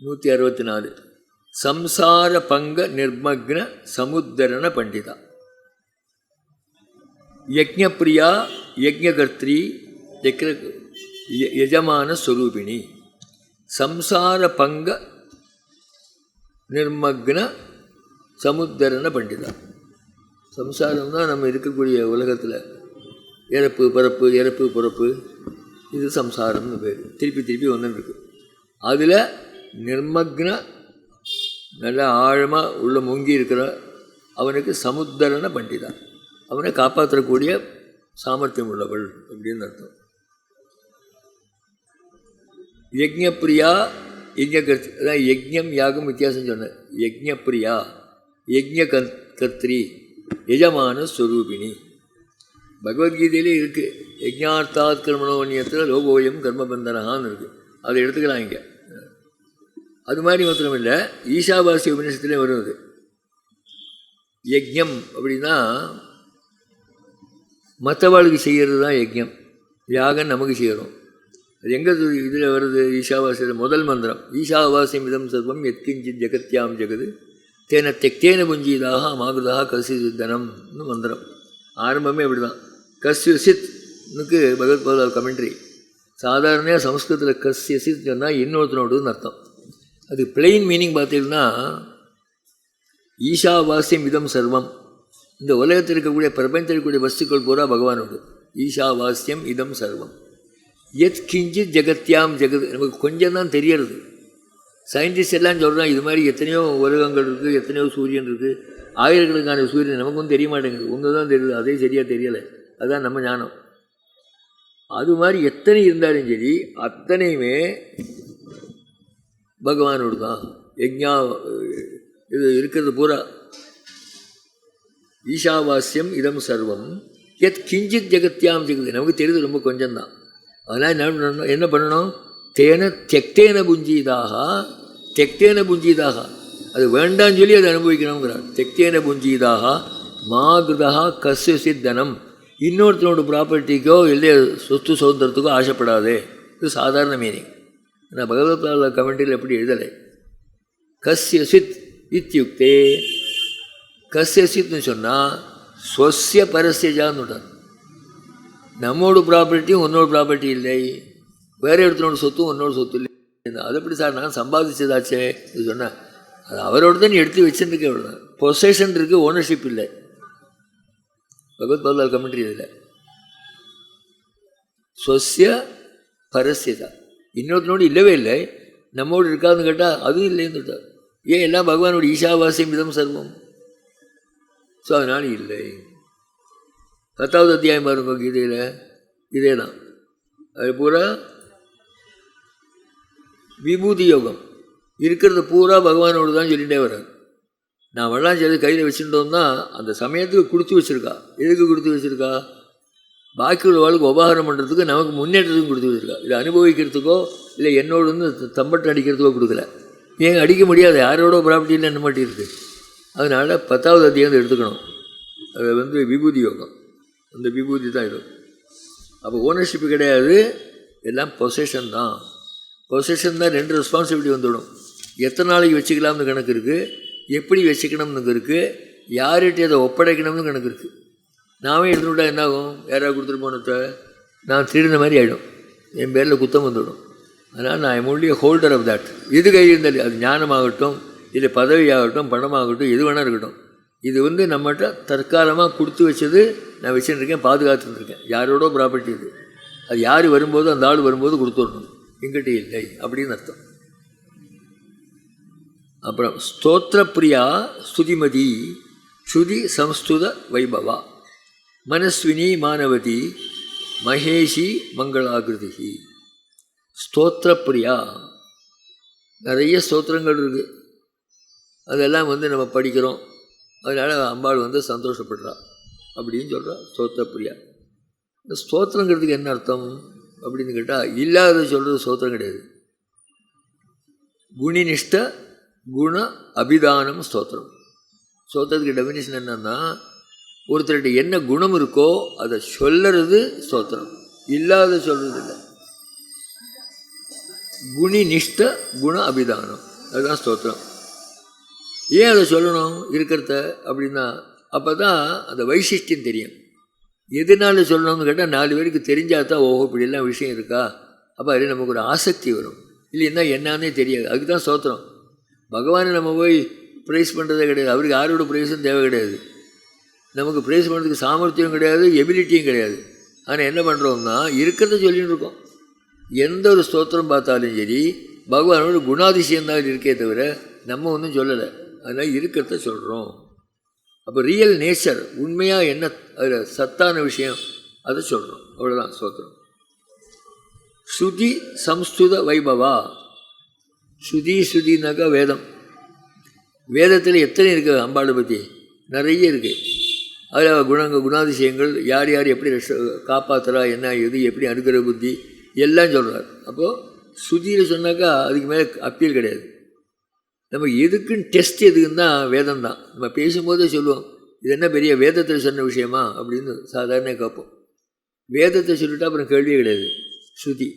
நூற்றி அறுபத்தி நாலு. சம்சார பங்க நிர்மக்ன சமுத்தரண பண்டிதா. யஜ்ஞப்பிரியா யஜ்ஞகர்த்ரி யக்ர ய- யஜமான ஸ்வரூபிணி சம்சார பங்க நிர்மக்ன சமுத்தரண பண்டிதா. சம்சாரம் தான் நம்ம இருக்கக்கூடிய உலகத்தில் இறப்பு பிறப்பு இறப்பு பிறப்பு இது சம்சாரம்னு பேர். திருப்பி திருப்பி ஒன்று இருக்குது அதில் நிர்மக்ன நல்லா ஆழமாக உள்ள முங்கி இருக்கிற அவனுக்கு சமுத்தரண பண்டிதா அவனை காப்பாற்றக்கூடிய சாமர்த்தியம் உள்ளவள் அப்படின்னு அர்த்தம். யஜ்ஞப்பிரியா யஜ்ஞகர்த்தி அதான் யஜ்யம் யாகம் வித்தியாசம் சொன்னேன் யஜ்ஞப்பிரியா யஜ்ஞ கத் கத்ரி யஜமான ஸ்வரூபிணி. பகவத்கீதையிலே இருக்குது யஜ்ஞார்த்தாத் கர்மணோன்யத்தில் லோகோயம் கர்மபந்தனகான்னு இருக்குது அதை எடுத்துக்கலாம் இங்கே அது மாதிரி மாத்திரம் இல்லை ஈஷாவாசி உபநிஷத்துலேயே வரும் அது யஜ்ஞம் அப்படின்னா மற்றவாளுக்கு செய்கிறது தான் யஜ்யம். யாகம் நமக்கு செய்கிறோம். அது எங்கே இதில் வருது? ஈஷாவாசியில் முதல் மந்திரம். ஈஷாவாசியம் இதம் சர்வம் எத்கிஞ்சித் ஜெகத்யாம் ஜெகது. தேன தெக்தேன புஞ்சிதாக மாகுதாக கசி தனம்னு மந்திரம். ஆரம்பமே அப்படி தான் கஸ்ய சித்னுக்கு பகவத்பாதால் கமெண்ட்ரி சாதாரண சம்ஸ்கிருதத்தில் கஸ்ய சித் சொன்னால் இன்னொருத்தனோடுன்னு அர்த்தம். அது பிளெயின் மீனிங் பார்த்தீங்கன்னா ஈஷாவாசியம் இதம் சர்வம். இந்த உலகத்தில் இருக்கக்கூடிய பிரபஞ்சத்தில் இருக்கக்கூடிய வஸ்துக்கள் பூரா பகவானோடு. ஈஷாவாசியம் இதம் சர்வம். எத் கிஞ்சித் ஜெகத்யாம் ஜெகத் நமக்கு கொஞ்சம் தான் தெரியறது. சயின்டிஸ்ட் எல்லாம் சொல்கிறான் இது மாதிரி எத்தனையோ உலகங்கள் இருக்குது எத்தனையோ சூரியன் இருக்குது ஆயிரக்கணக்கான சூரியன் நமக்கும் தெரிய மாட்டேங்குது. ஒன்று தான் தெரியுது அதே சரியாக தெரியலை. அதுதான் நம்ம ஞானம். அது மாதிரி எத்தனை இருந்தாலும் சரி அத்தனையுமே பகவானோடு தான் யஜ்ஞா இது இருக்கிறது பூரா. ஈஷாவாஸ்யம் இதம் சர்வம். எத் கிஞ்சித் ஜெகத்யாம் ஜெகத். நமக்கு தெரியுது ரொம்ப கொஞ்சம் தான் அதனால் என்ன பண்ணணும்? என்ன பண்ணணும்? தேன தெக்தேன புஞ்சீதாக தெக்தேன புஞ்சீதாக அது வேண்டாம்னு சொல்லி அதை அனுபவிக்கணுங்கிறார் தெக்தேன புஞ்சீதாக மாகிருதா கஸ்ய சித்தனம். இன்னொருத்தனோட ப்ராப்பர்ட்டிக்கோ இல்லை சொத்து சுதந்திரத்துக்கோ ஆசைப்படாதே. இது சாதாரண மீனிங் நான் பகவத்பாத கமெண்டில் எப்படி எழுதலை? கஸ்ய சித் இத்தியுக்தே. கஸ்ய சித்னு சொன்னால் சொஸ்ய பரஸ்யஜான்னு விட்டார் நம்மோட ப்ராப்பர்ட்டியும் உன்னோட ப்ராப்பர்ட்டி இல்லை. வேறு இடத்துனோட சொத்தும் உன்னோட சொத்து இல்லை. அது எப்படி சார் நான் சம்பாதிச்சதாச்சே? இது சொன்னேன் அது அவரோட தான் நீ எடுத்து வச்சுருக்க அவ்வளோ பொசேஷன் இருக்குது ஓனர்ஷிப் இல்லை. பகவத் பகவத் கமெண்ட்ரி இதில் சொஸ்ய பரஸ்யதா இன்னொருத்தனோடு இல்லவே இல்லை. நம்மோடு இருக்காதுன்னு கேட்டால் அதுவும் இல்லைன்னு சொல்லிட்டார். ஏன் எல்லாம் பகவானோட ஈஷாவாசியம் விதம் சர்வம்? ஸோ அதனால் இல்லை. பத்தாவது அத்தியாயம் பாருங்க கீதையில். இதே தான் அது பூரா விபூதி யோகம். இருக்கிறது பூரா பகவானோடு தான் சொல்லிகிட்டே வர்றார். நான் எல்லாம் சரி கையில் வச்சுருந்தோம்னா அந்த சமயத்துக்கு கொடுத்து வச்சுருக்கா. எதுக்கு கொடுத்து வச்சுருக்கா? பாக்கி உள்ள வாழ்க்கை உபகாரம் பண்ணுறதுக்கு நமக்கு முன்னேற்றத்துக்கும் கொடுத்து வச்சுருக்கா இதை அனுபவிக்கிறதுக்கோ இல்லை என்னோடு வந்து தம்பட்டு அடிக்கிறதுக்கோ கொடுக்கல. ஏங்க அடிக்க முடியாது. யாரோட ப்ராப்பர்ட்டியில் என்ன மாட்டி இருக்குது அதனால் பத்தாவது அத்தியாயம் எடுத்துக்கணும். அது வந்து விபூதி யோகம். அந்த விபூதி தான் இது. அப்போ ஓனர்ஷிப்பு கிடையாது. எல்லாம் பொசேஷன் தான். பொசேஷன் தான் ரெண்டு ரெஸ்பான்சிபிலிட்டி வந்துவிடும் எத்தனை நாளைக்கு வச்சுக்கலாம்னு கணக்கு இருக்குது எப்படி வச்சுக்கணும்னு இருக்குது யார்கிட்ட அதை ஒப்படைக்கணும்னு கணக்கு இருக்குது நாமே எடுத்துட்டா என்ன ஆகும் யாராவது கொடுத்துட்டு போனத்தை நான் திருடின மாதிரி ஆகிடும் என் பேரில் குத்தம் வந்துவிடும் அதனால் நான் ஒன்லி ஹோல்டர் ஆஃப் தட் எது கையில் இருந்தாலும் அது ஞானமாகட்டும் இல்லை பதவியாகட்டும் பணமாகட்டும் எது வேணால் இருக்கட்டும். இது வந்து நம்மகிட்ட தற்காலமாக கொடுத்து வச்சது நான் வச்சுருக்கேன் பாதுகாத்துருக்கேன் யாரோட ப்ராப்பர்ட்டி இது. அது யார் வரும்போது அந்த ஆள் வரும்போது கொடுத்துடணும் எங்கிட்ட இல்லை அப்படின்னு அர்த்தம். அப்புறம் ஸ்தோத்திரப்பிரியா ஸ்துதிமதி ஸ்ருதி சம்ஸ்துத வைபவா. மனஸ்வினி மானவதி மகேஷி மங்களாகிருதி ஸ்தோத்திரப்பிரியா. நிறைய ஸ்தோத்திரங்கள் இருக்குது அதெல்லாம் வந்து நம்ம படிக்கிறோம். அதனால் அம்பாள் வந்து சந்தோஷப்படுறா. அப்படின்னு சொல்கிறா ஸ்தோத்திரப்பிரியா. இந்த ஸ்தோத்திரங்கிறதுக்கு என்ன அர்த்தம்? அப்படின்னு கேட்டால் இல்லாத சொல்கிறது ஸ்தோத்திரம் கிடையாது. குணினிஷ்ட குண அபிதானம் ஸ்தோத்திரம். ஸ்தோத்திரத்துக்கு டெஃபினேஷன் என்னென்னா ஒருத்தர்கிட்ட என்ன குணம் இருக்கோ அதை சொல்லறது ஸ்தோத்திரம். இல்லாத சொல்கிறது இல்லை குணி நிஷ்ட குண அபிதானம். அதுதான் ஸ்தோத்திரம். ஏன் அதை சொல்லணும்? இருக்கிறத அப்படின்னா அப்போ தான் அந்த வைசிஷ்டியம் தெரியும். எதனால சொல்லணும்னு கேட்டால் நாலு பேருக்கு தெரிஞ்சால் தான் ஓஹோ இப்படியெல்லாம் விஷயம் இருக்கா? அப்போ அதில் நமக்கு ஒரு ஆசக்தி வரும். இல்லைன்னா என்னன்னே தெரியாது. அதுக்கு தான் ஸ்தோத்திரம். பகவானை நம்ம போய் ப்ரைஸ் பண்ணுறதே கிடையாது. அவருக்கு யாரோட ப்ரைஸும் தேவை கிடையாது. நமக்கு ப்ரேஸ் பண்ணுறதுக்கு சாமர்த்தியம் கிடையாது எபிலிட்டியும் கிடையாது. ஆனால் என்ன பண்ணுறோம்னா இருக்கிறத சொல்லின்னு இருக்கோம். எந்த ஒரு ஸ்தோத்திரம் பார்த்தாலும் சரி பகவானோட குணாதிசயம் தான் இருக்கே தவிர நம்ம ஒன்றும் சொல்லலை. அதனால் இருக்கிறத சொல்கிறோம் அப்போ ரியல் நேச்சர் உண்மையாக என்ன அதில் சத்தான விஷயம் அதை சொல்கிறோம் அவ்வளோதான் ஸ்தோத்திரம். ஸ்ருதி சம்ஸ்துத வைபவா? ஸ்ருதி ஸ்ருதினாக்கா வேதம். வேதத்தில் எத்தனை இருக்குது அம்பாளை பற்றி நிறைய இருக்குது அதில் குணங்க குணாதிசயங்கள் யார் யார் எப்படி ரஷ காப்பாற்றுறா என்ன இது எப்படி அனுக்கிற புத்தி எல்லாம் சொல்கிறார் அப்போது சுதியில் சொன்னாக்கா அதுக்கு மேலே அப்பீல் கிடையாது. நம்ம எதுக்குன்னு டெஸ்ட் எதுக்குன்னு தான் வேதம் தான். நம்ம பேசும்போதே சொல்லுவோம் இது என்ன பெரிய வேதத்தில் சொன்ன விஷயமா அப்படின்னு சாதாரண கேட்போம். வேதத்தை சொல்லிட்டா அப்புறம் கேள்வியே கிடையாது. ஸ்ருதி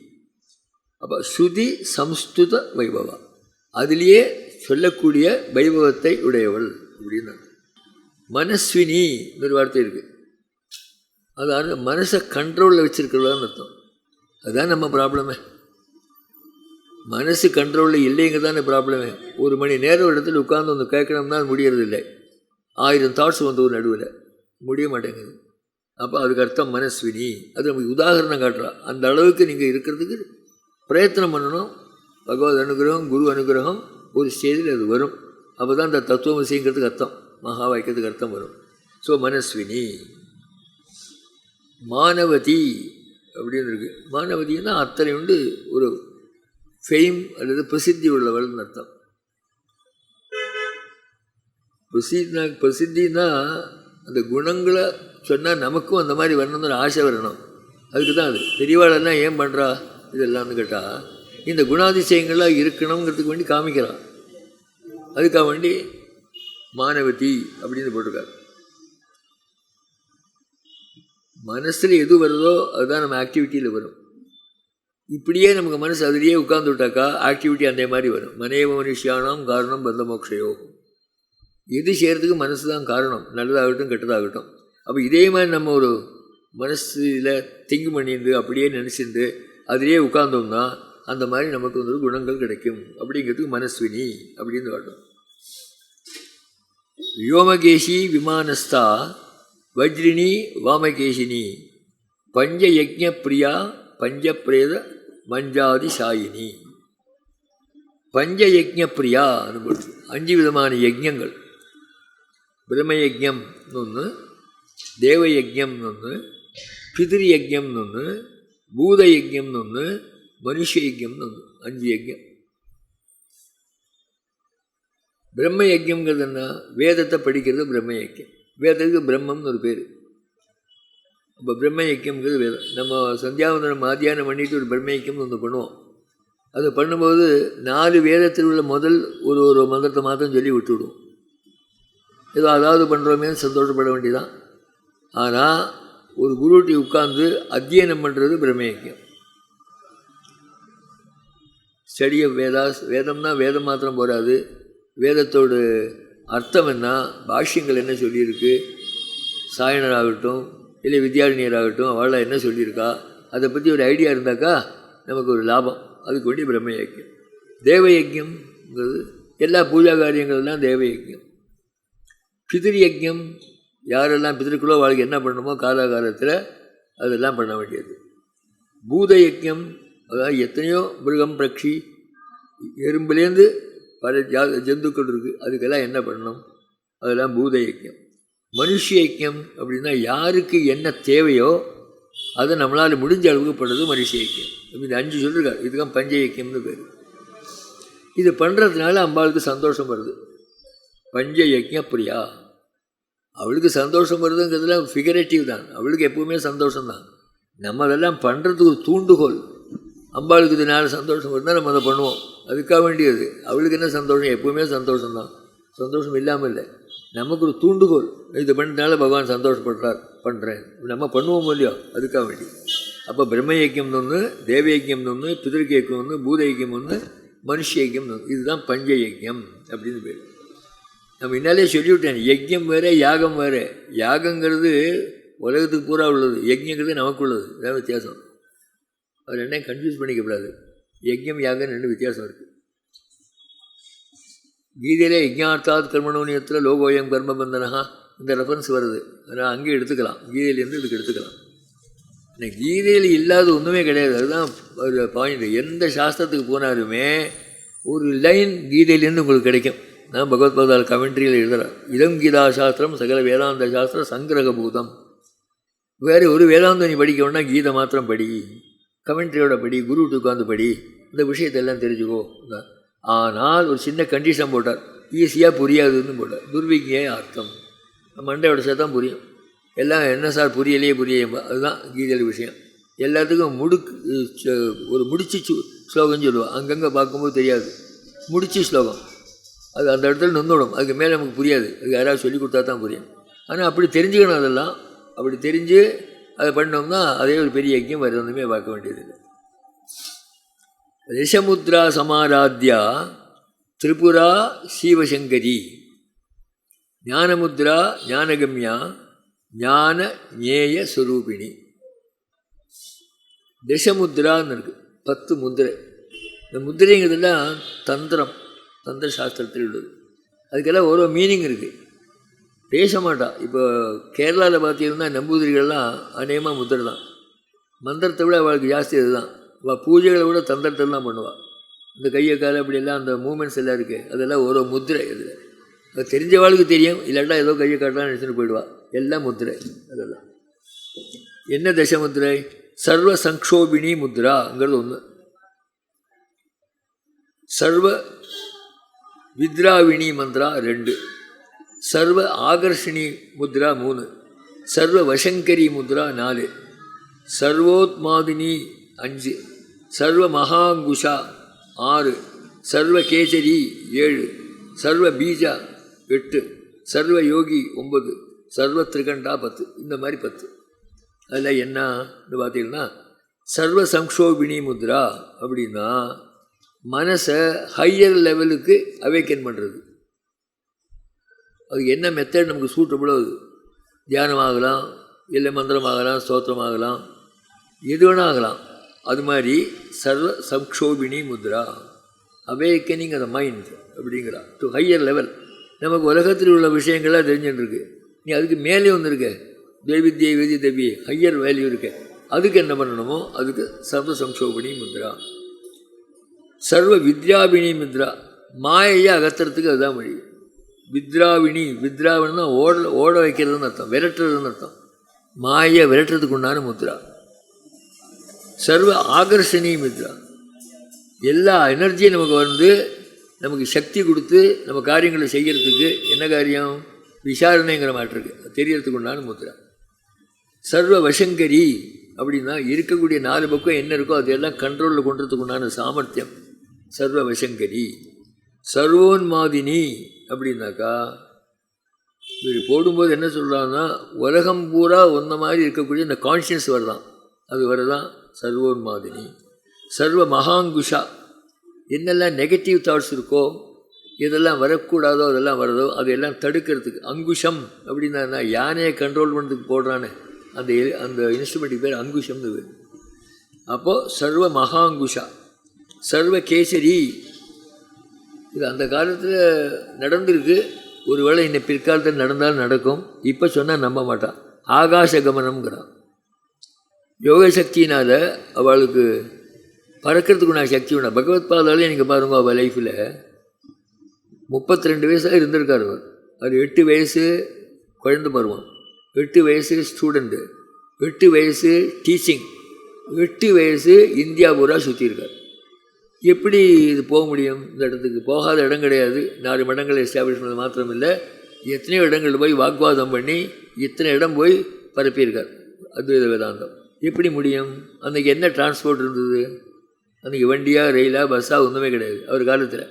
அப்போ ஸ்ருதி சம்ஸ்துத வைபவா. அதுலேயே சொல்லக்கூடிய வைபவத்தை உடையவள் அப்படின்னு மனஸ்வினி ஒரு வார்த்தை இருக்குது அதாவது மனசை கண்ட்ரோலில் வச்சுருக்கிறதான்னு அர்த்தம். அதுதான் நம்ம ப்ராப்ளமே மனசு கண்ட்ரோலில் இல்லைங்க தானே ப்ராப்ளமே ஒரு மணி நேரம் ஒரு இடத்துல உட்காந்து வந்து கேட்கணும்னா அது முடியறதில்லை. ஆயிரம் தாட்ஸ் வந்து ஒரு நடுவில். முடிய மாட்டேங்குது. அப்போ அதுக்கு அர்த்தம் மனஸ்வினி அது நமக்கு உதாரணம் காட்டுறா. அந்த அளவுக்கு நீங்கள் இருக்கிறதுக்கு பிரயத்தனம் பண்ணணும். பகவத் அனுகிரகம் குரு அனுகிரகம் ஒரு ஸ்டேஜில் அது வரும். அப்போ தான் தத்துவம் செய்யுங்கிறதுக்கு அர்த்தம். மகா வாக்கியத்துக்கு அர்த்தம் வரும். ஸோ மனஸ்வினி மானவதி அப்படின்னு இருக்குது மாணவதினா அத்தனை உண்டு ஒரு ஃபெய்ம் அல்லது பிரசித்தி உள்ளவள்னு அர்த்தம். பிரசித்தினா பிரசித்தின்னா அந்த குணங்களை சொன்னால் நமக்கும் அந்த மாதிரி வரணும்னு ஆசை வரணும். அதுக்கு தான் அது. பெரியவாளெல்லாம் ஏன் பண்ணுறா இதெல்லாம்னு கேட்டால் இந்த குணாதிசயங்கள்லாம் இருக்கணுங்கிறதுக்கு வேண்டி காமிக்கிறான். அதுக்காக வேண்டி மானவதி அப்படின்னு போட்டிருக்காரு. மனசில் எது வருதோ அதுதான் நம்ம ஆக்டிவிட்டியில் வரும். இப்படியே நமக்கு மனசு அதிலேயே உட்கார்ந்து விட்டாக்கா ஆக்டிவிட்டி அந்த மாதிரி வரும். மனைவ மனுஷியானாம் காரணம் பந்தமோக்ஷயோ எது செய்கிறதுக்கு மனசு தான் காரணம். நல்லதாகட்டும் கெட்டதாகட்டும். அப்போ இதே மாதிரி நம்ம ஒரு மனசில் திங்க் பண்ணிட்டு அப்படியே நினச்சிருந்து அதிலேயே உட்கார்ந்தோம்னா அந்த மாதிரி நமக்கு வந்து குணங்கள் கிடைக்கும். அப்படிங்கிறதுக்கு மனஸ்வினி அப்படின்னு காட்டும் வியோமகேஷி விமானஸ்தா வஜ்ரினி வாமகேஷினி பஞ்சயஜ்ஞ பிரியா பஞ்சப்பிரேத மஞ்சாதி சாயினி பஞ்ச யஜ்ய பிரியா அனுபவம் அஞ்சு விதமான யஜ்யங்கள் பிரம்மயஜம் ஒன்று தேவயஜம் ஒன்று பிதிரு யஜ்ஞம்னு ஒன்று பூத யஜ்ஞம்னு ஒன்று மனுஷ யஜ்ஞம்னு ஒன்று அஞ்சு யஜ்யம் பிரம்ம யஜ்ஞங்கிறது என்ன வேதத்தை படிக்கிறது பிரம்ம யஜ்ஞம் வேதத்துக்கு பிரம்மம்னு ஒரு பேர். இப்போ பிரம்ம யக்கியம்ங்கிறது வேதம். நம்ம சந்தியாவந்தனம் மாதியானம் பண்ணிட்டு ஒரு பிரம்ம யக்கியம்னு ஒன்று பண்ணுவோம். அது பண்ணும்போது நாலு வேதத்தில் உள்ள முதல் ஒரு ஒரு மந்திரத்தை மாத்திரம் சொல்லி விட்டுவிடுவோம் ஏதோ அதாவது பண்ணுறோமே சந்தோஷப்பட வேண்டியதான் ஆனால் ஒரு குருட்டி உட்கார்ந்து அத்தியனம் பண்ணுறது பிரம்ம யக்கியம் ஸ்டடியை வேதாஸ் வேதம்னா வேதம் மாத்திரம் போகாது வேதத்தோட அர்த்தம் என்ன பாஷ்யங்கள் என்ன சொல்லியிருக்கு? சாயனராகட்டும் இல்லை வித்யாரண்யராகட்டும் அவளாக என்ன சொல்லியிருக்கா? அதை பற்றி ஒரு ஐடியா இருந்தாக்கா நமக்கு ஒரு லாபம். அதுக்கு வேண்டிய பிரம்ம யக்கியம் தேவ யக்கியம்ங்கிறது எல்லா பூஜா காரியங்கள்லாம் தேவ யக்கியம் பிதிரு யக்கியம் யாரெல்லாம் பிதிருக்குள்ளோ வாழ்க்கை என்ன பண்ணணுமோ காலாகாலத்தில் அதெல்லாம் பண்ண வேண்டியது. பூத யக்கியம் அதாவது எத்தனையோ மிருகம் பக்ஷி எறும்புலேருந்து பல ஜா ஜந்துக்கள் இருக்குது அதுக்கெல்லாம் என்ன பண்ணணும்? அதெல்லாம் பூத யக்கியம் மனுஷ ஐக்கியம் அப்படின்னா யாருக்கு என்ன தேவையோ அதை நம்மளால் முடிஞ்ச அளவுக்கு பண்ணுறது மனுஷ ஐக்கியம். இது அஞ்சு சொல்லிருக்காரு. இதுதான் பஞ்ச ஐக்கியம்னு பேர். இது பண்ணுறதுனால அம்பாளுக்கு சந்தோஷம் வருது. பஞ்ச யஜ்ஞ பிரியா அவளுக்கு சந்தோஷம் வருதுங்கிறதுல ஃபிகரேட்டிவ் தான். அவளுக்கு எப்பவுமே சந்தோஷம் தான் நம்ம அதெல்லாம் பண்ணுறதுக்கு ஒரு தூண்டுகோல். அம்பாளுக்கு இதனால சந்தோஷம் இருந்தால் நம்ம அதை பண்ணுவோம். அதுக்காக வேண்டியது. அவளுக்கு என்ன சந்தோஷம்? எப்பவுமே சந்தோஷம் தான் சந்தோஷம் இல்லாமல் இல்லை. நமக்கு ஒரு தூண்டுகோல். இது பண்ணதுனால பகவான் சந்தோஷப்படுறார். பண்ணுறேன் நம்ம பண்ணுவோம் இல்லையோ? அதுக்காக வேண்டி. அப்போ பிரம்ம யக்கியம்னு ஒன்று தேவ யக்கியம்னு ஒன்று பிதிருக்கு யக்கியம் ஒன்று பூத யக்கியம் ஒன்று மனுஷ யஜ்யம் இதுதான் பஞ்ச யஜ்யம் அப்படின்னு பேர். நம்ம இன்னாலே சொல்லிவிட்டேன். யஜ்யம் வேறு யாகம் வேறு. யாகங்கிறது உலகத்துக்கு பூரா உள்ளது. யஜ்யங்கிறது நமக்கு உள்ளது இதான் வித்தியாசம். அவர் ரெண்டையும் கன்ஃபியூஸ் பண்ணிக்கக்கூடாது யஜ்யம் யாகம் ரெண்டு வித்தியாசம் இருக்குது கீதையிலே யஜ்ஞார்த்தாத் கர்மணோனியத்தில் லோகோயம் கர்ம பந்தனகா இந்த ரெஃபரன்ஸ் வருது. அதனால் அங்கேயும் எடுத்துக்கலாம். கீதையிலேருந்து இதுக்கு எடுத்துக்கலாம். இன்னைக்கு கீதையில் இல்லாத ஒன்றுமே கிடையாது. அதுதான் ஒரு பாயிண்ட் எந்த சாஸ்திரத்துக்கு போனாலுமே ஒரு லைன் கீதையிலேருந்து உங்களுக்கு கிடைக்கும். நான் பகவத்பாதால் கமெண்ட்ரியில் எழுதுகிறேன் இதம் கீதா சாஸ்திரம் சகல வேதாந்த சாஸ்திரம் சங்கிரக பூதம் வேறு ஒரு வேதாந்தம் நீ படிக்கணும்னா கீதை மாத்திரம் படி. கமெண்ட்ரியோட படி குருவிட்டு உட்காந்து படி இந்த விஷயத்தெல்லாம் தெரிஞ்சுக்கோ ஆனால் ஒரு சின்ன கண்டிஷன் போட்டார். ஈஸியாக புரியாதுன்னு போட்டார். துர்விக்கியே அர்த்தம். மண்டையோட சேர்த்தான் புரியும். எல்லாம் என்ன சார் புரியலையே புரியலையே அதுதான் கீதையில் விஷயம். எல்லாத்துக்கும் முடுக்கு ஒரு முடிச்சு ஸ்லோகம் சொல்லுவோம். அங்கங்கே பார்க்கும்போது தெரியாது. முடிச்சு ஸ்லோகம். அது அந்த இடத்துல நின்றுடும் அதுக்கு மேலே நமக்கு புரியாது. அது யாராவது சொல்லி கொடுத்தா தான் புரியும். ஆனால் அப்படி தெரிஞ்சுக்கணும் அதெல்லாம். அப்படி தெரிஞ்சு அதை பண்ணோம்னா அதே ஒரு பெரிய யஜ்யம் வேறு ஒன்றுமே பார்க்க வேண்டியதில்லை. ரிஷமுத்ரா சமாராத்யா திரிபுரா சீவசங்கரி. ஞானமுத்ரா ஞானகம்யா ஞான ஞேய சுரூபிணி. தசமுத்ரான்னு இருக்குது பத்து முதிரை. இந்த முதிரைங்கிறதுலாம் தந்திரம் தந்திர சாஸ்திரத்தில் உள்ளது. அதுக்கெல்லாம் ஒரு மீனிங் இருக்குது பேச மாட்டான் இப்போ கேரளாவில் பார்த்தீங்கன்னா நம்பூதிரிகள்லாம் அநேகமாக முத்திரை தான் மந்திரத்தை விட அவளுக்கு ஜாஸ்தி இதுதான் அவள் பூஜைகளை விட தந்திரத்தை தான் பண்ணுவாள் இந்த கையை காலை அப்படியெல்லாம் அந்த மூமெண்ட்ஸ் எல்லாம் இருக்குது அதெல்லாம் ஒரு முத்திரை இதில் அது தெரிஞ்சவாளுக்கு தெரியும். இல்லாட்டா ஏதோ கையை காட்டலாம் நினச்சிட்டு போயிடுவா. எல்லாம் முத்திரை அதெல்லாம். என்ன தச முத்திரை சர்வ சங்கோபிணி முத்ராங்கிறது ஒன்று சர்வ வித்ராவிணி மந்திரா ரெண்டு. சர்வ ஆகர்ஷிணி முத்ரா மூணு. சர்வ வசங்கரி முத்ரா நாலு. சர்வோத்மாதினி அஞ்சு. சர்வ மகாங்குஷா ஆறு. சர்வ கேசரி ஏழு. சர்வ பீஜா எட்டு. சர்வ யோகி ஒம்பது சர்வ திரிகண்டா பத்து. இந்த மாதிரி பத்து. அதில் என்னன்னு பார்த்தீங்கன்னா சர்வ சம்ஷோபினி முத்ரா அப்படின்னா மனசை ஹையர் லெவலுக்கு அவேக்கன் பண்ணுறது அது என்ன மெத்தட் நமக்கு சூட்டபுளோ அது தியானம் ஆகலாம் இல்லை மந்திரம் ஆகலாம் ஆகலாம் எது வேணால் ஆகலாம் அது மாதிரி சர்வ சம்ஷோபினி முத்ரா. அவேக்கனிங் அந்த மைண்ட் அப்படிங்கிறா. டு ஹையர் லெவல் நமக்கு உலகத்தில் உள்ள விஷயங்கள்லாம் தெரிஞ்சுட்டுருக்கு நீ அதுக்கு மேலே வந்திருக்க. தேவித்யை வேதி தேவி ஹையர் வேல்யூ இருக்க. அதுக்கு என்ன பண்ணணுமோ அதுக்கு சர்வ சம்ஷோபிணி முத்ரா. சர்வ வித்யாபினி முத்ரா. மாயையை அகத்துறதுக்கு அதுதான் வழி. வித்ராவிணி வித்ராவினா ஓட ஓட வைக்கிறதுன்னு அர்த்தம் விரட்டுறதுன்னு அர்த்தம். மாயை விரட்டுறதுக்கு உண்டான முத்ரா. சர்வ ஆகர்ஷணி முத்ரா. எல்லா எனர்ஜியும் நமக்கு வந்து நமக்கு சக்தி கொடுத்து நம்ம காரியங்களை செய்கிறதுக்கு என்ன காரியம்? விசாரணைங்கிற மாட்டிருக்கு தெரியறதுக்கு உண்டான முத்ரா. சர்வ வசங்கரி அப்படின்னா இருக்கக்கூடிய நாலு பக்கம் என்ன இருக்கோ அதையெல்லாம் கண்ட்ரோலில் கொண்டுறதுக்கு உண்டான சாமர்த்தியம். சர்வ வசங்கரி. சர்வோன்மாதினி அப்படின்னாக்கா இப்படி போடும்போது என்ன சொல்கிறான்னா உலகம் பூரா ஒன்றை மாதிரி இருக்கக்கூடிய இந்த கான்ஷியஸ் வரதான். அது வரதான் சர்வோன்மாதினி. சர்வ மகாங்குஷா. என்னெல்லாம் நெகட்டிவ் தாட்ஸ் இருக்கோ எதெல்லாம் வரக்கூடாதோ அதெல்லாம் வரதோ அதையெல்லாம் தடுக்கிறதுக்கு அங்குஷம் அப்படின்னா யானையை கண்ட்ரோல் பண்ணுறதுக்கு போடுறானே. அந்த அந்த இன்ஸ்ட்ருமெண்ட்டுக்கு பேர் அங்குஷம்னு பேர். அப்போது சர்வ மகாங்குஷா. சர்வ கேசரி. இது அந்த காலத்தில் நடந்திருக்கு. ஒருவேளை இந்த பிற்காலத்தில் நடந்தாலும் நடக்கும். இப்போ சொன்னால் நம்ப மாட்டான். ஆகாச கமனம்ங்கிறான். யோக சக்தினால் அவளுக்கு பறக்கிறதுக்கு நான் சக்தி உண்டா? பகவத் பாதாலே எனக்கு பாருங்க அவள் லைஃப்பில் முப்பத்தி ரெண்டு வயசாக இருந்திருக்கார் அவர். அவர் எட்டு வயசு குழந்த பருவம். எட்டு வயசு ஸ்டூடெண்ட்டு எட்டு வயசு டீச்சிங் எட்டு வயசு இந்தியா பூரா சுற்றியிருக்கார் எப்படி இது போக முடியும்? இந்த இடத்துக்கு போகாத இடம் கிடையாது. நாலு மடங்களை எஸ்டாப்ளிஷ் பண்ணது மாத்திரமில்லை. எத்தனையோ இடங்கள் போய் வாக்குவாதம் பண்ணி இத்தனை இடம் போய் பரப்பியிருக்கார். அத்வைத வேதாந்தம். எப்படி முடியும்? அன்றைக்கி என்ன டிரான்ஸ்போர்ட் இருந்தது? அன்றைக்கி வண்டியாக ரயிலாக பஸ்ஸாக ஒன்றுமே கிடையாது. அவர் காலத்தில்.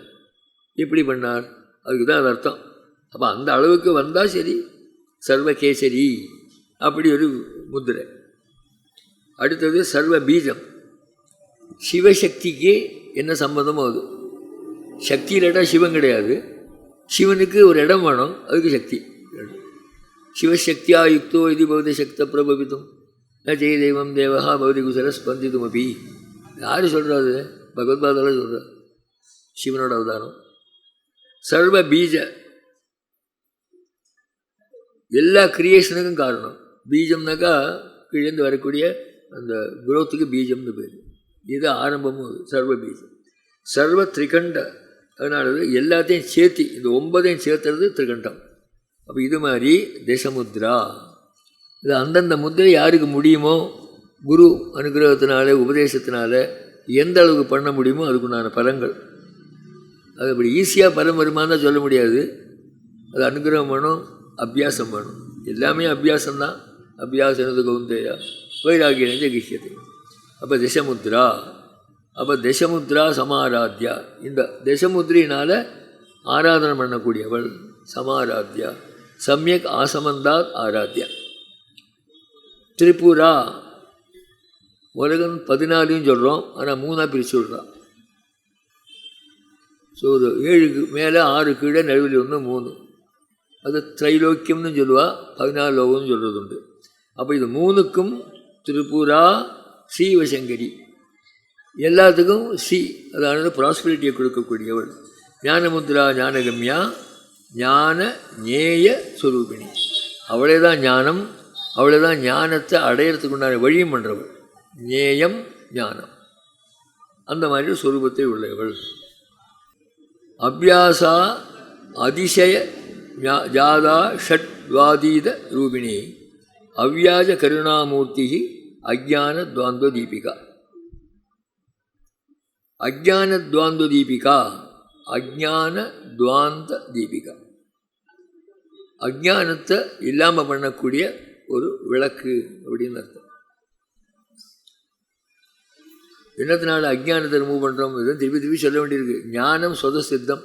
எப்படி பண்ணார். அதுக்கு தான் அது அர்த்தம். அப்போ அந்த அளவுக்கு வந்தால் சரி. சர்வ கேசரி. அப்படி ஒரு முத்திரை. அடுத்தது சர்வ பீஜம். சிவசக்திக்கு என்ன சம்பந்தமோ அது. சக்தி இல்லாட்டா சிவன் கிடையாது. சிவனுக்கு ஒரு இடம் வேணும் அதுக்கு சக்தி. சிவசக்தியா யுக்தோ இது பௌத சக்த பிரபவித்தும் ந ஜெய தெய்வம் தேவகா பௌதி குசல ஸ்பந்திதும் அபி யார் சொல்கிறாரு பகவத்பாதால சொல்கிறார் சிவனோட அவதாரம். சர்வ பீஜ. எல்லா கிரியேஷனுக்கும் காரணம். பீஜம்னாக்கா கீழேந்து வரக்கூடிய அந்த குரோத்துக்கு பீஜம்னு பேர். இது ஆரம்பமும் அது, சர்வ பீஜம் சர்வ திரிகண்ட அதனால எல்லாத்தையும் சேர்த்து இந்த ஒன்பதையும் சேர்த்துறது திரிகண்டம். அப்போ இது மாதிரி தசமுத்ரா. இது அந்தந்த முத்திரை யாருக்கு முடியுமோ குரு அனுகிரகத்தினால உபதேசத்தினால எந்த அளவுக்கு பண்ண முடியுமோ அதுக்குண்டான பலங்கள் அது அப்படி ஈஸியாக பலம் வருமான்னு தான் சொல்ல முடியாது. அது அனுகிரகம் வேணும் அபியாசம் வேணும். எல்லாமே அபியாசம்தான். அபியாசனது கவுந்தேயா வைராகியனஞ்ச கிஷ்யத்தை அப்போ தசமுத்ரா. அப்போ தசமுத்ரா சமாராத்யா. இந்த தசமுத்ரினால் ஆராதனை பண்ணக்கூடியவள் சமாராத்யா. சமயக் ஆசமந்தாத் ஆராத்யா. திரிபுரா. உலகம் பதினாலையும் சொல்கிறோம் ஆனால் மூணாக பிரித்து விடுறான் ஸோ ஒரு ஏழுக்கு மேலே ஆறு கீழே நடுவில் ஒன்று மூணு. அது திரைலோக்கியம்னு சொல்லுவாள் பதினாலு லோகம்னு சொல்கிறது உண்டு அப்போ இது மூணுக்கும் திரிபுரா ஸ்ரீவசங்கரி எல்லாத்துக்கும் சி அதாவது ப்ராஸ்பரிட்டியை கொடுக்கக்கூடியவள் ஞானமுத்ரா ஞானகம்யா ஞான ஞேய சுரூபிணி. அவளே தான் ஞானம் அவளே தான் ஞானத்தை அடையிறதுக்கு உண்டான வழியும் பண்ணுறவள் ஞேயம் ஞானம். அந்த மாதிரி சுரூபத்தை உள்ளவள் அபியாசா அதிசய ஜாதா ஷட்வாதீத ரூபிணி. அவ்யாஜ கருணாமூர்த்தி அஜான துவாந்த தீபிகா. அஜான துவாந்த தீபிகா அஜான துவாந்த தீபிகா. அஜானத்தை இல்லாமல் பண்ணக்கூடிய ஒரு விளக்கு அப்படின்னு அர்த்தம். என்னத்தினால அஜ்ஞானத்தை ரிமூவ் பண்ணுறோம் இதை திருப்பி திருப்பி சொல்ல வேண்டியிருக்கு. ஞானம் சொத சித்தம்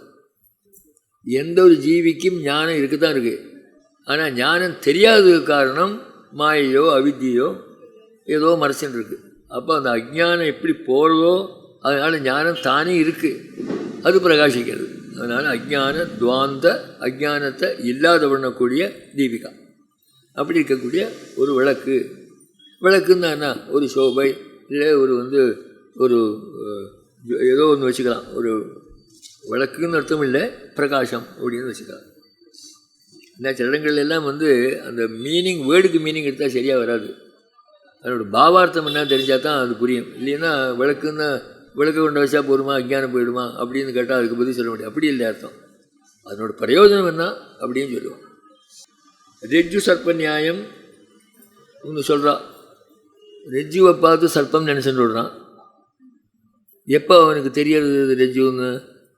எந்த ஒரு ஜீவிக்கும் ஞானம் இருக்கு. தான் இருக்குது ஆனால் ஞானம் தெரியாததுக்கு காரணம் மாயையோ அவித்தியோ ஏதோ மறைச்சுன்னு இருக்குது அப்போ அந்த அஜ்ஞானம் எப்படி போகிறதோ அதனால் ஞானம் தானே இருக்குது அது பிரகாசிக்கிறது. அதனால் அஜ்ஞான துவாந்த அஜ்ஞானத்தை இல்லாத பண்ணக்கூடிய தீபிகா. அப்படி இருக்கக்கூடிய ஒரு விளக்கு. விளக்குன்னா என்ன? ஒரு சோபை இல்லை ஒரு வந்து ஒரு ஏதோ ஒன்று வச்சுக்கலாம். ஒரு விளக்குன்னு அர்த்தம் இல்லை பிரகாசம் அப்படின்னு வச்சுக்கலாம். இந்த சில இடங்கள்ல எல்லாம் வந்து அந்த மீனிங் வேர்டுக்கு மீனிங் எடுத்தால் சரியாக வராது. அதனோட பாவார்த்தம் என்ன தெரிஞ்சால் தான் அது புரியும். இல்லைன்னா விளக்குன்னா விளக்கு கொண்டு வச்சா போருமா அஜ்ஞானம் போயிடுமா அப்படின்னு கேட்டால் அதுக்கு பதில் சொல்ல முடியும் அப்படி இல்லை அர்த்தம்? அதனோட பிரயோஜனம் என்ன அப்படின்னு சொல்லுவோம். ரெஜ்ஜு சர்ப்ப நியாயம் ஒன்று சொல்கிறா ரெஜ்ஜுவை பார்த்து சர்ப்பம் நினச்சிட்டு விடுறான் எப்போ அவனுக்கு தெரியறது ரெஜ்ஜுன்னு?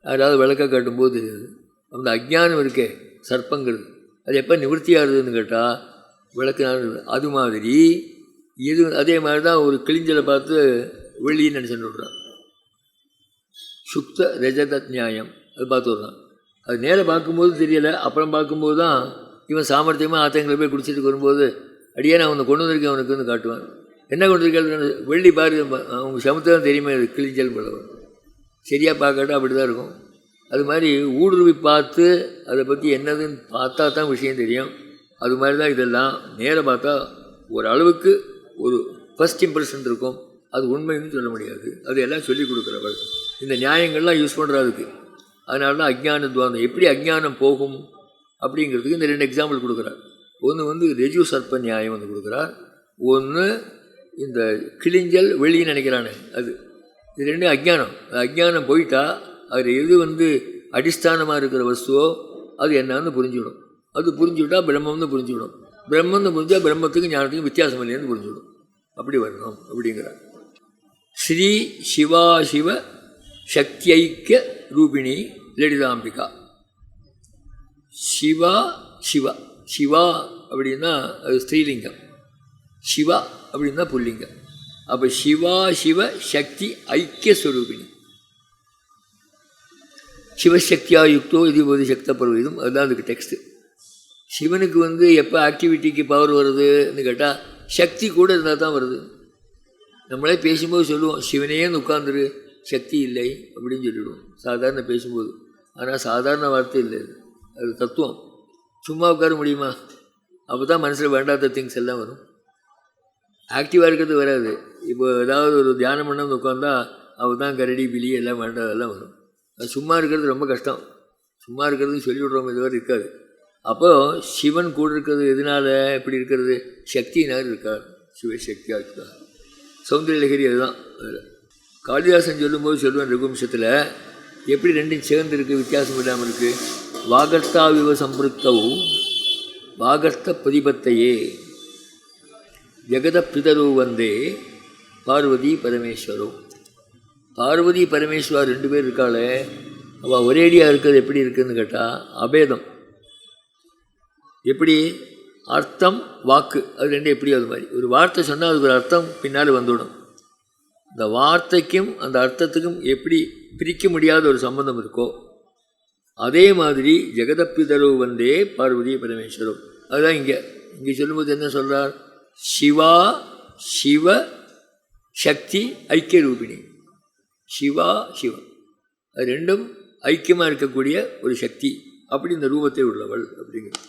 யாராவது விளக்க காட்டும்போது தெரியுது. அந்த அஜ்ஞானம் இருக்கே சர்ப்பங்கிறது. அது எப்போ நிவர்த்தியாகுதுன்னு கேட்டால் விளக்கு அது மாதிரி இது அதே மாதிரி தான் ஒரு கிழிஞ்சலை பார்த்து வெள்ளின்னு நினச்சிட்டு விட்றான். சுத்த ரஜத நியாயம். அது பார்த்து விட்றான். அது நேரா பார்க்கும்போது தெரியலை. அப்புறம் பார்க்கும்போது தான் இவன் சாமர்த்தியமாக ஆத்தங்களை போய் குடிச்சிட்டு வரும்போது அடியே நான் அவனை கொண்டு வந்திருக்கேன் அவனுக்கு வந்து காட்டுவான். என்ன கொண்டு இருக்கேன் வெள்ளி பாரு அவங்க சமத்தான் தெரியுமே அது கிழிஞ்சல் பலவன் சரியாக பார்க்கட்டும் அப்படி தான் இருக்கும். அது மாதிரி ஊடுருவி பார்த்து அதை பற்றி என்னதுன்னு பார்த்தா தான் விஷயம் தெரியும். அது மாதிரி தான் இதெல்லாம். நேராக பார்த்தா ஓரளவுக்கு ஒரு ஃபஸ்ட் இம்ப்ரெஷன் இருக்கும். அது உண்மைன்னு சொல்ல முடியாது. அது எல்லாம் சொல்லிக் கொடுக்குறவள். இந்த நியாயங்கள்லாம் யூஸ் பண்ணுறாதுக்கு அதனால தான் அஜ்ஞான துவாந்தம். எப்படி அஜ்ஞானம் போகும்? அப்படிங்கிறதுக்கு இந்த ரெண்டு எக்ஸாம்பிள் கொடுக்குறார். ஒன்று வந்து ரெஜு சர்ப்ப நியாயம் வந்து கொடுக்குறார். ஒன்று இந்த கிளிஞ்சல் வெளியே நினைக்கிறானே அது. இது ரெண்டும் அஜ்ஞானம். அஜ்ஞானம் போயிட்டா அதில் எது வந்து அடிஸ்தானமாக இருக்கிற வஸ்துவோ அது என்னன்னு புரிஞ்சுவிடும். அது புரிஞ்சுவிட்டா பிரம்மம்னு புரிஞ்சுவிடும். பிரம்மம்னு புரிஞ்சால் பிரம்மத்துக்கும் ஞானத்துக்கும் வித்தியாசம் இல்லைன்னு புரிஞ்சுவிடும். அப்படி வரணும் அப்படிங்கிறார். ஸ்ரீ சிவா சிவ சக்தியைக்கிய ரூபிணி லலிதாம்பிகா. சிவா சிவா சிவா அப்படின்னா அது ஸ்ரீலிங்கம் சிவா அப்படின்னா புல்லிங்கம். அப்போ சிவா சிவ சக்தி ஐக்கிய ஸ்வரூபிணி சிவசக்தியா யுக்தோ இது போது சக்த பருவதும் அதுதான் அதுக்கு டெக்ஸ்ட்டு சிவனுக்கு வந்து எப்போ ஆக்டிவிட்டிக்கு பவர் வருதுன்னு கேட்டால் சக்தி கூட இருந்தால் தான் வருது. நம்மளே பேசும்போது சொல்லுவோம் சிவனையே உட்காந்துரு சக்தி இல்லை அப்படின்னு சொல்லிவிடுவோம் சாதாரண பேசும்போது. ஆனால் சாதாரண வார்த்தை இல்லை அது. அது தத்துவம். சும்மா உட்கார முடியுமா? அப்போ தான் மனசில் வேண்டாத திங்ஸ் எல்லாம் வரும். ஆக்டிவாக இருக்கிறது வராது. இப்போ ஏதாவது ஒரு தியானம் பண்ண உட்காந்தா அவள் தான் கரடி பிலி எல்லாம் வேண்டாதெல்லாம் வரும். அது சும்மா இருக்கிறது ரொம்ப கஷ்டம். சும்மா இருக்கிறதுன்னு சொல்லிவிட்றோம் இதுவரை இருக்காது. அப்போது சிவன் கூட இருக்கிறது எதனால இப்படி இருக்கிறது? சக்தியினால் இருக்கார். சிவசக்தியாக இருக்கார் சௌந்தரியலகரி அதுதான். அதில் காளிதாசன் சொல்லும்போது சொல்லுவேன் ரகுவம்சத்தில் எப்படி ரெண்டும் சேர்ந்து இருக்கு வித்தியாசம் இல்லாமல் இருக்குது வாகர்த்தாவிவ சம்பிருத்தவும் வாகர்த்த பிரதிபத்தையே ஜெகத பிதரு வந்தே பார்வதி பரமேஸ்வரும் பார்வதி பரமேஸ்வர் ரெண்டு பேர் இருக்காளே அவள் ஒரேடியாக இருக்கிறது எப்படி இருக்குதுன்னு கேட்டால் அபேதம். எப்படி? அர்த்தம் வாக்கு. அது ரெண்டும் எப்படி அது மாதிரி? ஒரு வார்த்தை சொன்னால் அதுக்கு ஒரு அர்த்தம் பின்னால் வந்துவிடும். இந்த வார்த்தைக்கும் அந்த அர்த்தத்துக்கும் எப்படி பிரிக்க முடியாத ஒரு சம்பந்தம் இருக்கோ அதே மாதிரி ஜெகதப்பிதரு வந்தே பார்வதி பரமேஸ்வரம் அதுதான் இங்கே. இங்கே சொல்லும்போது என்ன சொல்கிறார் சிவா சிவ சக்தி ஐக்கிய ரூபிணி சிவா. சிவம் அது ரெண்டும் ஐக்கியமாக இருக்கக்கூடிய ஒரு சக்தி. அப்படி இந்த ரூபத்தை உள்ளவள் அப்படிங்கிறது.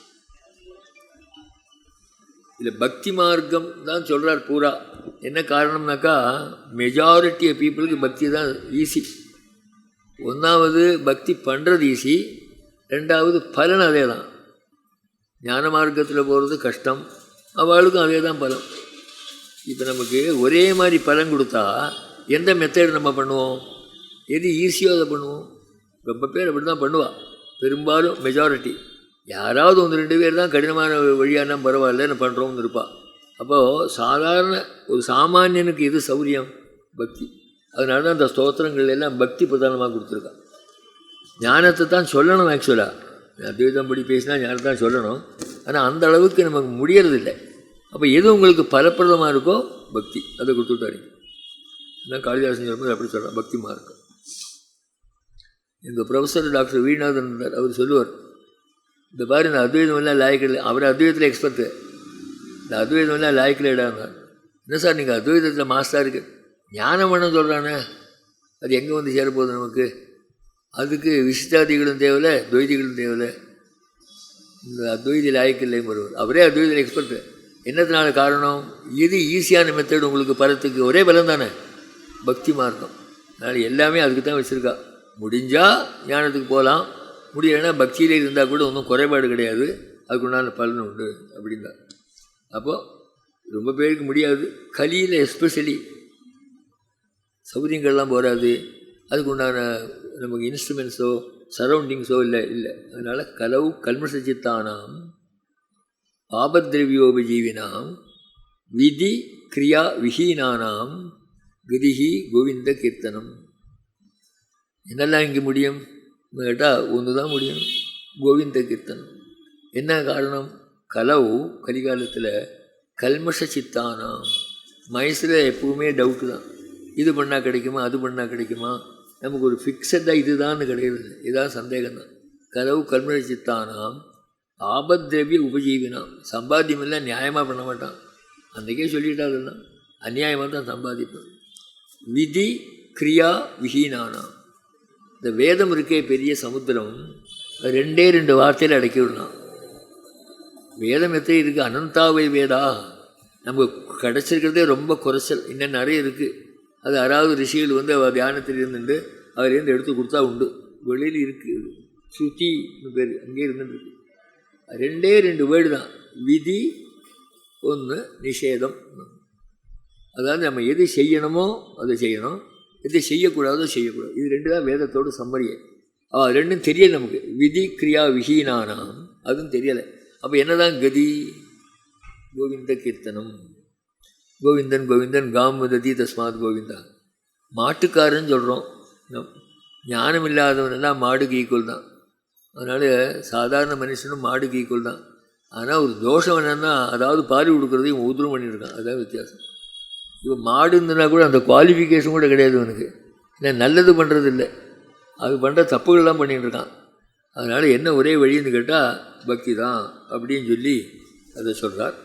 இதில் பக்தி மார்க்கம் தான் சொல்கிறார் பூரா. என்ன காரணம்னாக்கா மெஜாரிட்டி ஆஃப் பீப்புளுக்கு பக்தி தான் ஈஸி ஒன்றாவது பக்தி பண்ணுறது ஈஸி ரெண்டாவது பலன் அதே தான் ஞான மார்க்கத்தில் போகிறது கஷ்டம். அவளுக்கும் அதே தான் பலன். இப்போ நமக்கு ஒரே மாதிரி பலன் கொடுத்தா எந்த மெத்தட் நம்ம பண்ணுவோம்? எது ஈஸியோ அதை பண்ணுவோம்? ரொம்ப பேர் அப்படி தான் பண்ணுவாள் பெரும்பாலும் மெஜாரிட்டி யாராவது ஒன்று ரெண்டு பேர் தான் கடினமான வழியானா பரவாயில்லன்னு பண்ணுறோம்னு இருப்பா. அப்போது சாதாரண ஒரு சாமானியனுக்கு எது சௌரியம்? பக்தி. அதனால தான் அந்த ஸ்தோத்திரங்கள் எல்லாம் பக்தி பிரதானமாக கொடுத்துருக்கா. ஞானத்தை தான் சொல்லணும் ஆக்சுவலாக அத்வைதம் படி பேசினா ஞானத்தை தான் சொல்லணும். ஆனால் அந்த அளவுக்கு நமக்கு முடியறதில்லை. அப்போ எது உங்களுக்கு பலப்பிரதமாக இருக்கோ பக்தி. அதை கொடுத்துட்டாரு நான் காளிதாசன் சொல்லும்போது அப்படி சொல்கிறேன் பக்தி மார்க்கம் எங்கள் ப்ரொஃபஸர் டாக்டர் வீணாதன் அவர் சொல்லுவார் இந்த மாதிரி இந்த அத்வைதமெல்லாம் லாய்க்கில் அவர் அத்வைதத்தில் எக்ஸ்பர்ட்டு இந்த அத்வைதமெல்லாம் லாய்க்கில் இடாங்க என்ன சார் நீங்கள் அத்வைதத்தில் மாஸ்டாக இருக்கு. ஞானம் பண்ண சொல்கிறானே அது எங்கே வந்து சேரப்போகுது நமக்கு? அதுக்கு விசிஷ்டாதிகளும் தேவையில்லை துவைதிகளும் தேவையில்லை. இந்த அத்வைதி லாய்க்கில்லை ஒருவர். அவரே அத்வைதில் எக்ஸ்பர்ட்டு என்னத்தினால காரணம்? எது ஈஸியான மெத்தட் உங்களுக்கு பரத்துக்கு ஒரே பலம் தானே பக்தி மார்க்கம். அதனால் எல்லாமே அதுக்கு தான் வச்சுருக்கா. முடிஞ்சால் ஞானத்துக்கு போகலாம் முடியலைன்னா பக்தியில் இருந்தால் கூட ஒன்றும் குறைபாடு கிடையாது. அதுக்குண்டான பலன் உண்டு அப்படின்னா. அப்போது ரொம்ப பேருக்கு முடியாது. கலியில் எஸ்பெஷலி சௌகரியங்கள்லாம் போகாது அதுக்குண்டான நமக்கு இன்ஸ்ட்ருமெண்ட்ஸோ சரௌண்டிங்ஸோ இல்லை இல்லை. அதனால் கலவு கல்மசச்சித்தானாம் பாபத்ரவியோபஜீவினாம் விதி கிரியா விஹீனானாம் கிரிஹி கோவிந்த கீர்த்தனம். என்னெல்லாம் இங்கே முடியும்? கேட்டால் ஒன்று தான் முடியும். கோவிந்த கீர்த்தனம். என்ன காரணம்? கலவு கலிகாலத்தில் கல்மஷ சித்தானாம். மனசில் எப்பவுமே டவுட்டு தான். இது பண்ணால் கிடைக்குமா? அது பண்ணால் கிடைக்குமா? நமக்கு ஒரு ஃபிக்ஸடாக இதுதான் கிடையாது. இதான் சந்தேகம் தான் கலவு கல்மஷ சித்தானாம். ஆபத்ரவிய உபஜீவினாம். சம்பாத்தியம் நியாயமாக பண்ண மாட்டான். அன்றைக்கே சொல்லிட்டாருன்னா அந்நியாயமாக அநியாயமாக தான் சம்பாதிப்பான். விதி கிரியா விஹீனானாம். இந்த வேதம் இருக்கே பெரிய சமுத்திரம் ரெண்டே ரெண்டு வார்த்தையில் அடக்கி விடலாம். வேதம் எத்தனை இருக்குது அனந்தாவை வேதா. நமக்கு கிடச்சிருக்கிறதே ரொம்ப குறைச்சல். இன்னும் நிறைய இருக்குது அது யாராவது ரிஷிகள் வந்து அவர் தியானத்தில் இருந்துட்டு அவர்லேருந்து எடுத்து கொடுத்தா உண்டு. வெளியில் இருக்குது ஸ்ருதின்னு பேர் அங்கே இருந்துருக்கு ரெண்டே ரெண்டு வேர்டு தான். விதி ஒன்று நிஷேதம். அதாவது நம்ம எது செய்யணுமோ அதை செய்யணும். எது செய்யக்கூடாதோ செய்யக்கூடாது. இது ரெண்டு தான் வேதத்தோட சம்மரியை அது ரெண்டும் தெரியல நமக்கு. விதி கிரியா விஹீனானாம். அதுவும் தெரியலை. அப்போ என்னதான் கதி? கோவிந்த கீர்த்தனம். கோவிந்தன் கோவிந்தன் காம் வததி தஸ்மாத் கோவிந்தா. மாட்டுக்காரன்னு சொல்கிறோம் ஞானம் இல்லாதவனெல்லாம் மாடுக்கு ஈக்குவல் தான். அதனால் சாதாரண மனுஷனும் மாடுக்கு ஈக்குவல் தான். ஆனால் ஒரு தோஷம் என்னென்னா அதாவது பாரி கொடுக்குறதையும் உதிரம் பண்ணியிருக்கான். அதான் வித்தியாசம். இப்போ மாடு இருந்ததுனா கூட அந்த குவாலிஃபிகேஷன் கூட கிடையாது அவனுக்கு ஏன்னா நல்லது பண்ணுறது இல்லை அது பண்ணுற தப்புகள்லாம் பண்ணிட்டுருக்கான் அதனால் என்ன ஒரே வழின்னு கேட்டால் பக்தி தான் அப்படின்னு சொல்லி அதை சொல்கிறார்